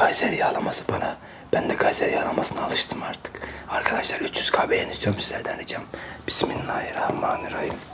Kayseri yağlaması bana. Ben de Kayseri yağlamasına alıştım artık. Arkadaşlar 300 k istiyorum sizlerden ricam. Bismillahirrahmanirrahim.